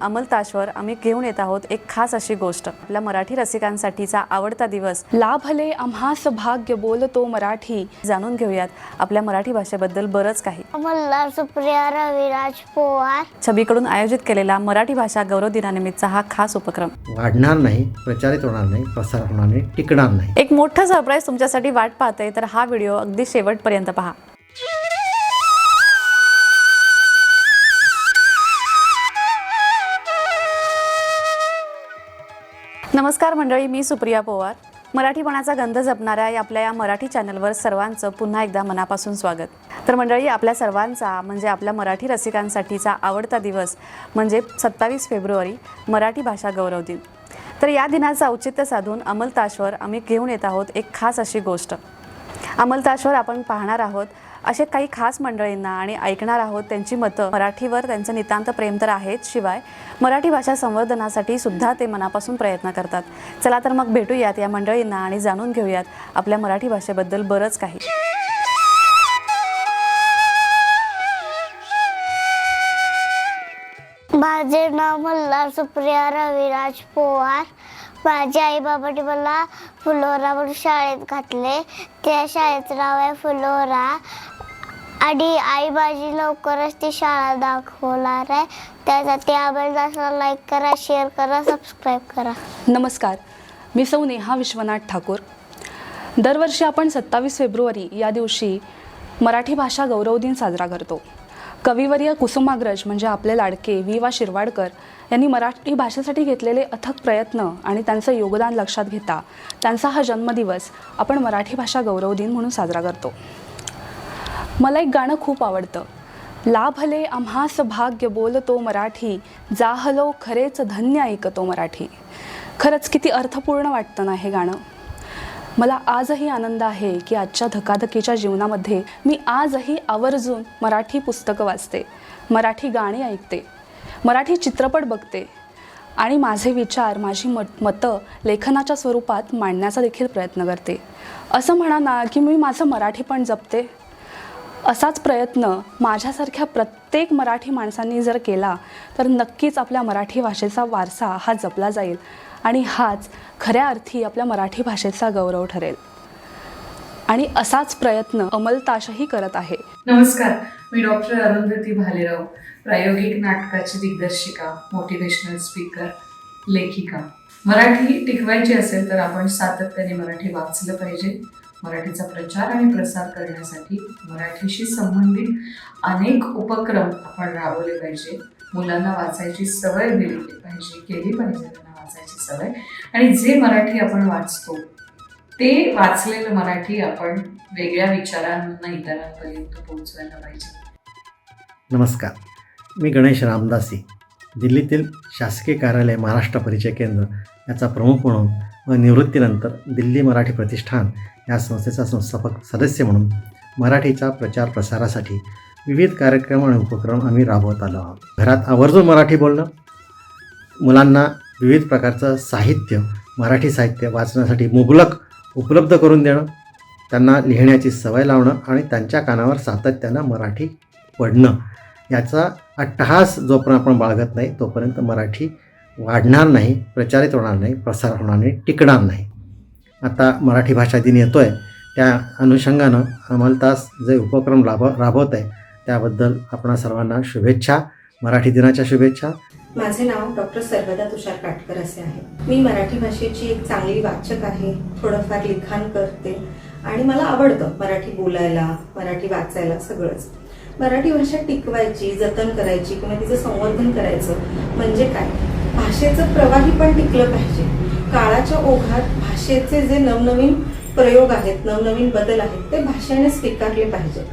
अमल ताशवर आम्ही घेऊन येत आहोत एक खास अशी गोष्ट. आपल्या मराठी रसिकांसाठीचा आवडता दिवस. लाभले आम्हास भाग्य बोलतो मराठी. जाणून घेऊयात आपल्या मराठी भाषेबद्दल बरंच काही. मल्हार सुप्रिया रविराज पोवार छबीकडून आयोजित केलेला मराठी भाषा गौरव दिनानिमित्तचा हा खास उपक्रम. वाढणार नाही प्रचारित होणार नाही प्रसार होणार नाही टिकणार नाही. एक मोठं सरप्राईज तुमच्यासाठी वाट पाहते तर हा व्हिडिओ अगदी शेवटपर्यंत पहा. नमस्कार मंडळी मी सुप्रिया पोवार. मराठीपणाचा गंध जपणाऱ्या या आपल्या या मराठी चॅनलवर सर्वांचं पुन्हा एकदा मनापासून स्वागत. तर मंडळी आपल्या सर्वांचा म्हणजे आपल्या मराठी रसिकांसाठीचा आवडता दिवस म्हणजे सत्तावीस फेब्रुवारी मराठी भाषा गौरव दिन. तर या दिनाचं औचित्य साधून अमलताशवर आम्ही घेऊन येत आहोत एक खास अशी गोष्ट. अमलताशवर आपण पाहणार आहोत असे काही खास मंडळींना आणि ऐकणार आहोत त्यांची मतं. मराठीवर त्यांचं नितांत प्रेम तर आहेच शिवाय मराठी भाषा संवर्धनासाठी सुद्धा ते मनापासून प्रयत्न करतात. चला तर मग भेटूयात या मंडळींना आणि जाणून घेऊयात आपल्या मराठी भाषेबद्दल बरंच काही. माझे नाव मल्हार सुप्रिया रविराज पोवार. माझे आई बाबांनी मला फुलोरा म्हणून शाळेत घातले. त्या शाळेचं नाव आहे फुलोरा. आणि आई माझी लवकरच ती शाळा दाखवणार आहे. त्यासाठी आम्हाला लाईक करा शेअर करा सबस्क्राईब करा. नमस्कार. मी सौ नेहा विश्वनाथ ठाकूर. दरवर्षी आपण सत्तावीस फेब्रुवारी या दिवशी मराठी भाषा गौरव दिन साजरा करतो. कविवर्य कुसुमाग्रज म्हणजे आपले लाडके वि वा शिरवाडकर यांनी मराठी भाषेसाठी घेतलेले अथक प्रयत्न आणि त्यांचं योगदान लक्षात घेता त्यांचा हा जन्मदिवस आपण मराठी भाषा गौरव दिन म्हणून साजरा करतो. मला एक गाणं खूप आवडतं. लाभले आम्हास भाग्य बोलतो मराठी जाहलो खरेच धन्य ऐकतो मराठी. खरंच किती अर्थपूर्ण वाटतं ना हे गाणं. मला आजही आनंद आहे की आजच्या धकाधकीच्या जीवनामध्ये मी आजही आवर्जून मराठी पुस्तकं वाचते मराठी गाणी ऐकते मराठी चित्रपट बघते आणि माझे विचार माझी मत मतं लेखनाच्या स्वरूपात मांडण्याचा देखील प्रयत्न करते. असं म्हणा ना की मी माझं मराठी पण जपते. असाच प्रयत्न माझ्यासारख्या प्रत्येक मराठी माणसांनी जर केला तर नक्कीच आपल्या मराठी भाषेचा वारसा हा जपला जाईल आणि हाच खऱ्या अर्थी आपल्या मराठी भाषेचा गौरव ठरेल. आणि असाच प्रयत्न अमलताशही करत आहे. नमस्कार मी डॉक्टर अरुंधती भालेराव प्रायोगिक नाटकाची दिग्दर्शिका मोटिवेशनल स्पीकर लेखिका. मराठी टिकवायची असेल तर आपण सातत्याने मराठी वाचलं पाहिजे. मराठीचा प्रचार आणि प्रसार करण्यासाठी मराठीशी संबंधित अनेक उपक्रम आपण राबवले पाहिजे. मुलांना वाचायची सवय दिली पाहिजे केली पाहिजे त्यांना वाचायची सवय. आणि जे मराठी आपण वाचतो ते वाचलेलं मराठी आपण वेगळ्या विचारांना इतरांपर्यंत पोहोचवायला पाहिजे. नमस्कार. मी गणेश रामदासी दिल्लीतील शासकीय कार्यालय महाराष्ट्र परिचय केंद्र याचा प्रमुख म्हणून व निवृत्तीनंतर दिल्ली मराठी प्रतिष्ठान या संस्थेचा संस्थापक सदस्य म्हणून मराठीच्या प्रचार प्रसारासाठी विविध कार्यक्रम आणि उपक्रम आम्ही राबवत आलो आहोत. घरात आवर्जून मराठी बोलणं मुलांना विविध प्रकारचं साहित्य मराठी साहित्य वाचण्यासाठी मुबलक उपलब्ध करून देणं त्यांना लिहिण्याची सवय लावणं आणि त्यांच्या कानावर सातत्यानं मराठी पडणं याचा अट्टहास जोपर्यंत आपण बाळगत नाही तोपर्यंत मराठी वाढणार नाही प्रचारित होणार नाही प्रसार होणार नाही टिकणार नाही. आता मराठी भाषा दिन येतो आहे त्या अनुषंगानं अमलतास जे उपक्रम राब राबवत आहे त्याबद्दल आपणा सर्वांना शुभेच्छा. मराठी दिनाच्या शुभेच्छा. माझे नाव डॉक्टर सर्वदा तुषार काटकर असे आहे. मी मराठी भाषेची एक चांगली वाचक आहे थोडंफार लिखाण करते आणि मला आवडतं मराठी बोलायला मराठी वाचायला सगळंच. मराठी भाषा टिकवायची जतन करायची किंवा तिचं संवर्धन करायचं म्हणजे काय? भाषेचं प्रवाही पण टिकलं पाहिजे. काळाच्या ओघात भाषेचे जे नवनवीन प्रयोग आहेत नवनवीन बदल आहेत ते भाषेने स्वीकारले पाहिजे.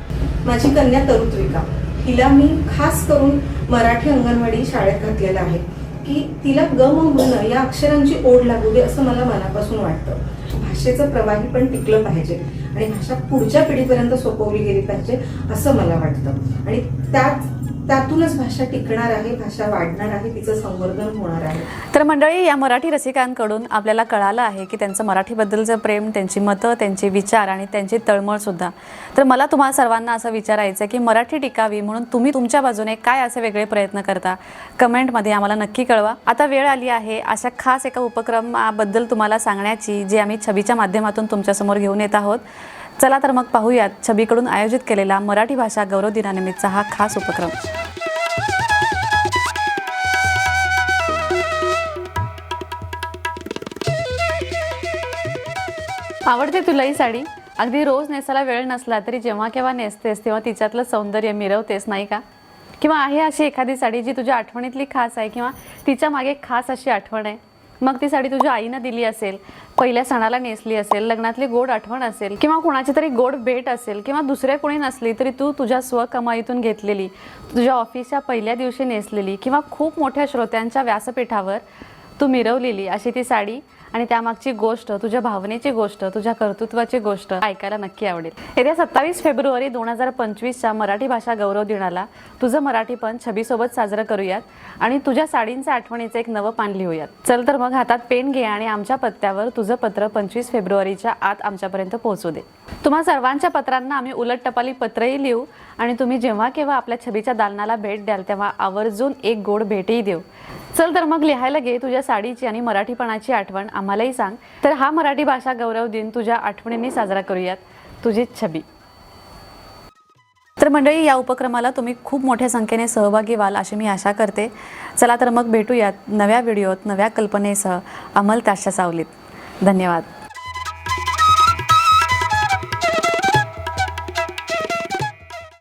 माझी कन्या तरुत्विका हिला मी खास करून मराठी अंगणवाडी शाळेत घातलेलं आहे. की तिला ग म या अक्षरांची ओढ लागू दे असं मला मनापासून वाटतं. भाषेचं प्रवाही पण टिकलं पाहिजे आणि भाषा पुढच्या पिढीपर्यंत सोपवली गेली पाहिजे असं मला वाटतं. आणि त्याच त्यातूनच भाषा टिकणार आहे भाषा वाढणार आहे तिचं संवर्धन होणार आहे. तर मंडळी या मराठी रसिकांकडून आपल्याला कळालं आहे की त्यांचं मराठीबद्दलचं प्रेम त्यांची मतं त्यांचे विचार आणि त्यांची तळमळसुद्धा तर मला तुम्हाला सर्वांना असं विचारायचं आहे की मराठी टिकावी म्हणून तुम्ही तुमच्या बाजूने काय असे वेगळे प्रयत्न करता? कमेंटमध्ये आम्हाला नक्की कळवा. आता वेळ आली आहे अशा खास एका उपक्रमाबद्दल तुम्हाला सांगण्याची जी आम्ही छबीच्या माध्यमातून तुमच्यासमोर घेऊन येत आहोत. चला तर मग पाहूयात छबीकडून आयोजित केलेला मराठी भाषा गौरव दिनानिमित्तचा हा खास उपक्रम. आवडते तुला ही साडी? अगदी रोज नेसायला वेळ नसला तरी जेव्हा केव्हा नेसतेस तेव्हा तिच्यातलं सौंदर्य मिरवतेस नाही का? किंवा आहे अशी एखादी साडी जी तुझ्या आठवणीतली खास आहे किंवा तिच्यामागे खास अशी आठवण आहे? मग ती साडी तुझ्या आईनं दिली असेल पहिल्या सणाला नेसली असेल लग्नातली गोड आठवण असेल किंवा कुणाची तरी गोड भेट असेल किंवा दुसऱ्या कोणी नसली तरी तू तुझ्या स्वकमाईतून घेतलेली तुझ्या ऑफिसच्या पहिल्या दिवशी नेसलेली किंवा खूप मोठ्या श्रोत्यांच्या व्यासपीठावर तू मिरवलेली अशी ती साडी आणि त्यामागची गोष्ट तुझ्या भावनेची गोष्ट तुझ्या कर्तृत्वाची गोष्ट ऐकायला नक्की आवडेल. येत्या सत्तावीस फेब्रुवारी दोन हजार पंचवीसच्या मराठी भाषा गौरव दिनाला तुझं मराठीपण छबीसोबत साजरं करूयात आणि तुझ्या साडींच्या आठवणीचं एक नवं पान लिहूयात. चल तर मग हातात पेन घे आणि आमच्या पत्त्यावर तुझं पत्र पंचवीस फेब्रुवारीच्या आत आमच्यापर्यंत पोहोचू दे. तुम्हा सर्वांच्या पत्रांना आम्ही उलट टपाली पत्रही लिहू आणि तुम्ही जेव्हा केव्हा आपल्या छबीच्या दालनाला भेट द्याल तेव्हा आवर्जून एक गोड भेटही देऊ. चल तर मग लिहायला घे तुझ्या साडीची आणि मराठीपणाची आठवण. आम्हालाही सांग. तर हा मराठी भाषा गौरव दिन तुझ्या आठवणींनी साजरा करूयात. तुझी छबी. तर मंडळी या उपक्रमाला तुम्ही खूप मोठ्या संख्येने सहभागी व्हाल अशी मी आशा करते. चला तर मग भेटूयात नव्या व्हिडिओत नव्या कल्पनेसह. अमल ताशा सावलीत. धन्यवाद.